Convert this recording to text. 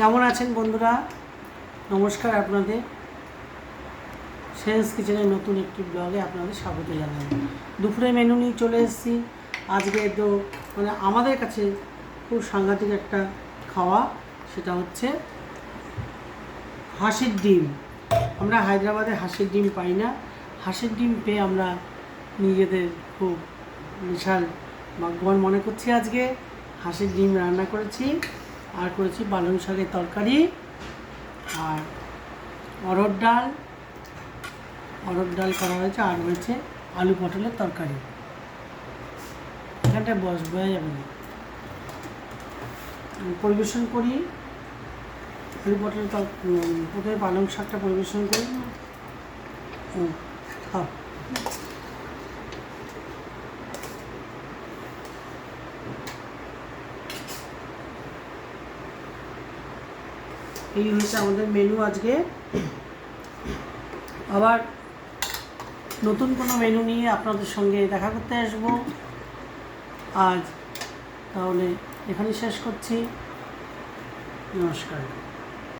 কেমন আছেন বন্ধুরা? নমস্কার আপনাদের। সেন্স কিচেনের নতুন একটি ব্লগে আপনাদের স্বাগত জানাই। দুপুরে মেনু নিয়ে চলে এসেছি। আজকে তো মানে আমাদের কাছে খুব সাংঘাতিক একটা খাওয়া, সেটা হচ্ছে হাঁসের ডিম। আমরা হায়দ্রাবাদে হাঁসের ডিম পাই না। হাঁসের ডিম পেয়ে আমরা নিজেদের খুব বিশাল ভাগ্যবান মনে করছি আজকে। হাঁসের ডিম রান্না করেছি। আর করেছি পালং শাকের তরকারি আর অরহর ডাল। অরহর ডাল করা হয়েছে আর হয়েছে আলু পটলের তরকারি। এখানটায় বস, বোঝা যাবে পরিবেশন করি। আলু পটলের প্রথমে পালং শাকটা পরিবেশন করি। খাও। এই হচ্ছে আমাদের মেনু আজকে। আবার নতুন কোনো মেনু নিয়ে আপনাদের সঙ্গে দেখা করতে আসব। আজ তাহলে এখানেই শেষ করছি। নমস্কার।